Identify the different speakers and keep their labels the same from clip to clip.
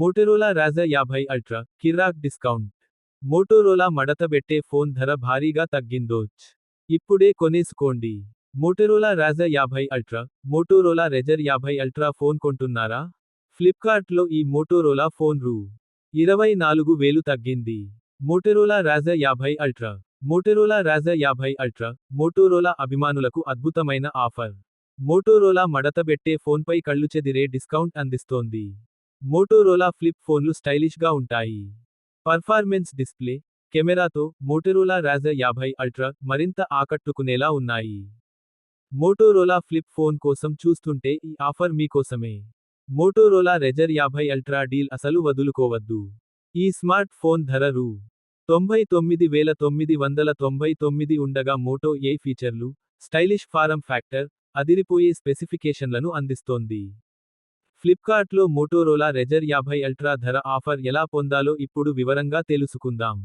Speaker 1: Motorola Razr యాభై ultra కిర్రాక్ discount Motorola మడతబెట్టే ఫోన్ ధర భారీగా తగ్గిందోచ్ ఇప్పుడే కొనేసుకోండి మోటోరోలా రాజా యాభై అల్ట్రా మోటోరోలా రెజర్ యాభై అల్ట్రా ఫోన్ కొంటున్నారా ఫ్లిప్కార్ట్లో ఈ మోటోరోలా ఫోన్ రూ ఇరవై నాలుగు వేలు తగ్గింది మోటోరోలా రాజా యాభై అల్ట్రా మోటోరోలా రాజా యాభై అల్ట్రా మోటోరోలా అభిమానులకు అద్భుతమైన ఆఫర్ మోటోరోలా మడతబెట్టే ఫోన్పై చెదిరే డిస్కౌంట్ అందిస్తోంది మోటోరోలా ఫ్లిప్ ఫోన్లు స్టైలిష్గా ఉంటాయి పర్ఫార్మెన్స్ డిస్ప్లే కెమెరాతో మోటోరోలా రాజర్ యాభై అల్ట్రా మరింత ఆకట్టుకునేలా ఉన్నాయి మోటోరోలా ఫ్లిప్ ఫోన్ కోసం చూస్తుంటే ఈ ఆఫర్ మీకోసమే మోటోరోలా రెజర్ యాభై అల్ట్రా డీల్ అసలు వదులుకోవద్దు ఈ స్మార్ట్ ఫోన్ ధర రూ తొంభై తొమ్మిది వేల తొమ్మిది వందల తొంభై తొమ్మిది ఉండగా మోటో ఏ ఫీచర్లు స్టైలిష్ ఫారం ఫ్యాక్టర్ అదిరిపోయే స్పెసిఫికేషన్లను అందిస్తోంది ఫ్లిప్కార్ట్లో మోటోరోలా రెజర్ యాభై అల్ట్రా ధర ఆఫర్ ఎలా పొందాలో ఇప్పుడు వివరంగా తెలుసుకుందాం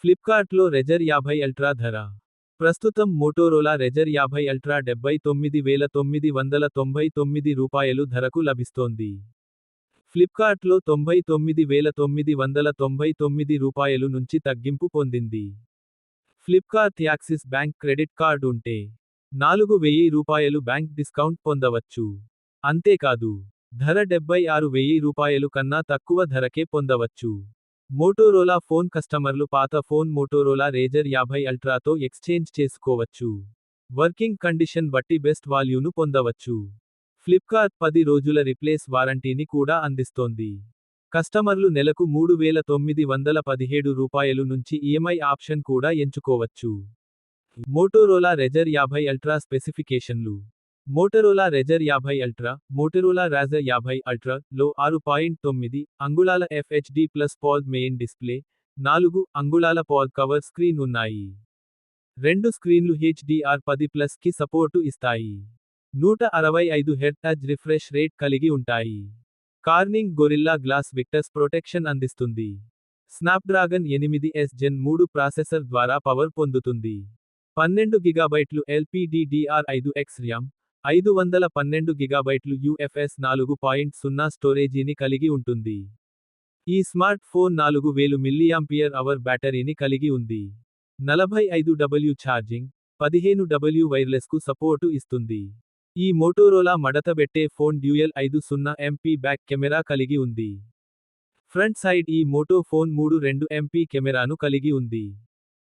Speaker 1: ఫ్లిప్కార్ట్లో రెజర్ యాభై అల్ట్రా ధర ప్రస్తుతం మోటోరోలా రెజర్ యాభై అల్ట్రా డెబ్బై తొమ్మిది వేల తొమ్మిది వందల తొంభై తొమ్మిది రూపాయలు ధరకు లభిస్తోంది ఫ్లిప్కార్ట్లో తొంభై తొమ్మిది వేల తొమ్మిది వందల తొంభై తొమ్మిది రూపాయలు నుంచి తగ్గింపు పొందింది Flipkart Axis bank credit card ఉంటే నాలుగు వెయ్యి రూపాయలు బ్యాంక్ డిస్కౌంట్ పొందవచ్చు అంతేకాదు ధర డెబ్బై ఆరు వెయ్యి రూపాయలు కన్నా తక్కువ ధరకే పొందవచ్చు మోటోరోలా ఫోన్ కస్టమర్లు పాత ఫోన్ మోటోరోలా రేజర్ యాభై అల్ట్రాతో ఎక్స్చేంజ్ చేసుకోవచ్చు వర్కింగ్ కండిషన్ బట్టి బెస్ట్ వాల్యూను పొందవచ్చు ఫ్లిప్కార్ట్ పది రోజుల రిప్లేస్ వారంటీని కూడా అందిస్తోంది కస్టమర్లు నెలకు మూడు వేల తొమ్మిది వందల పదిహేడు రూపాయలు నుంచి ఈఎంఐ ఆప్షన్ కూడా ఎంచుకోవచ్చు మోటోరోలా రెజర్ యాభై అల్ట్రా స్పెసిఫికేషన్లు మోటరోలా రెజర్ యాభై అల్ట్రా మోటరోలా రాజర్ యాభై అల్ట్రా లో ఆరు పాయింట్ తొమ్మిది అంగుళాల FHD plus Paul main display నాలుగు అంగుళాల పాల్ కవర్ స్క్రీన్ ఉన్నాయి రెండు స్క్రీన్లు హెచ్డిఆర్ పది ప్లస్ కి సపోర్టు ఇస్తాయి నూట అరవై ఐదు హెర్టాజ్ రిఫ్రెష్ రేట్ కలిగి ఉంటాయి Corning Gorilla glass Victus protection అందిస్తుంది స్నాప్డ్రాగన్ ఎనిమిది ఎస్ జెన్ మూడు ప్రాసెసర్ ద్వారా పవర్ పొందుతుంది పన్నెండు గిగాబైట్లు ఎల్పిడిడిఆర్ ఐదు ఎక్స్ ర్యామ్ ఐదు వందల పన్నెండు గిగాబైట్లు యుఎఫ్ఎస్ నాలుగు పాయింట్ సున్నా స్టోరేజీని కలిగి ఉంటుంది ఈ స్మార్ట్ ఫోన్ నాలుగు వేలు మిల్లియాంపియర్ అవర్ బ్యాటరీని కలిగి ఉంది నలభై ఐదు డబ్ల్యూ ఛార్జింగ్ పదిహేను డబ్ల్యూ వైర్లెస్కు సపోర్టు ఇస్తుంది ఈ మోటోరోలా మడతబెట్టే ఫోన్ డ్యూయల్ ఐదు సున్నా ఎంపీ బ్యాక్ కెమెరా కలిగి ఉంది ఫ్రంట్ సైడ్ ఈ మోటో ఫోన్ మూడు రెండు ఎంపీ కెమెరాను కలిగి ఉంది